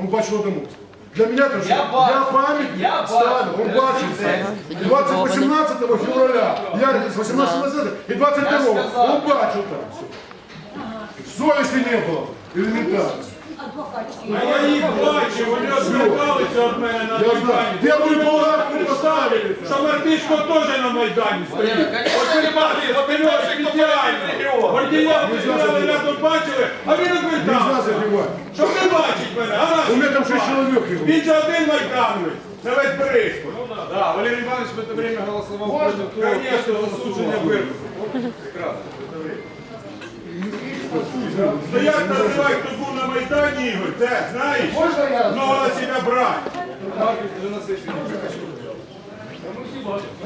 Он бачив Адамовського. Для мене Я я, бачу. пам'ятник Я Сталину, бачу. он бачив це. 20, 18 февраля, я 18 і 22, Я сказав. он бачив там все. Совісті не було, елементарно. А я їх бачив, вони відверталися від мене на Я знаю. Майдані. Де були полгода, поставили, що Мартишко теж на Майдані стоїть. От ви бачите, спиною спеціально. Стояли рядом бачили, а він не наш У мене там 6 чоловік його. Він же один Майдановець, на весь Бориспіль. Да, Валерий Иванович в это время голосовал Можно, против того, конечно, кто засудження вирку. Прекрасно, время. Як називають, хто був на Майдані, Ігор, це знаєш? Можна я? Ну, на себе брати. Маркет уже на сессии.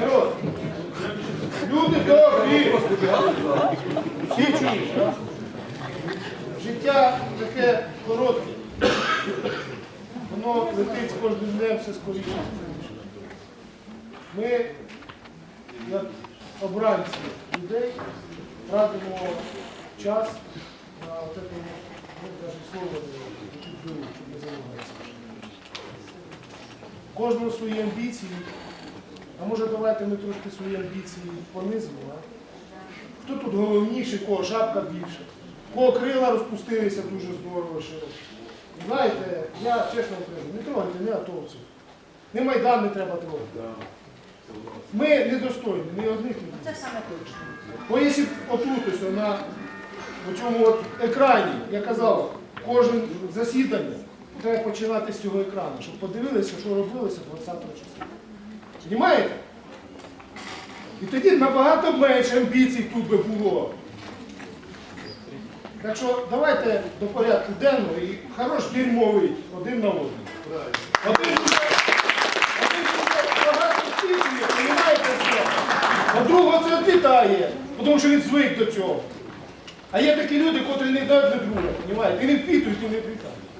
Народ, люди добрі. Всі чують? Життя таке коротке. Воно летить кожним днем все скоріше. Ми, як обранці людей, тратимо час на это, ну, слово не підберу, щоб не заругатися. Кожного свої амбіції. А може давайте ми трошки свої амбіції понизимо, а? Хто тут головніший, кого шапка більше, кого крила розпустилися дуже здорово широко. Знаєте, я чесно вам кажу, не трогайте не атовців. Не Майдан не треба трогати. Ми недостойні, ні одних ні. Це саме точно. Бо якщо отут на цьому от екрані, я казав, кожен засідання треба починати з цього екрану, щоб подивилися, що робилося 20 числа. Понімаєте? І тоді набагато менше амбіцій тут би було. Так що давайте до порядку денного і хорош дерьмовий один на один. Один багато впитує, понімаєте все. А другого це відлітає, тому що він звик до цього. А є такі люди, котрі не дають для друга, понімаєте? І не впитують, і не відлітають.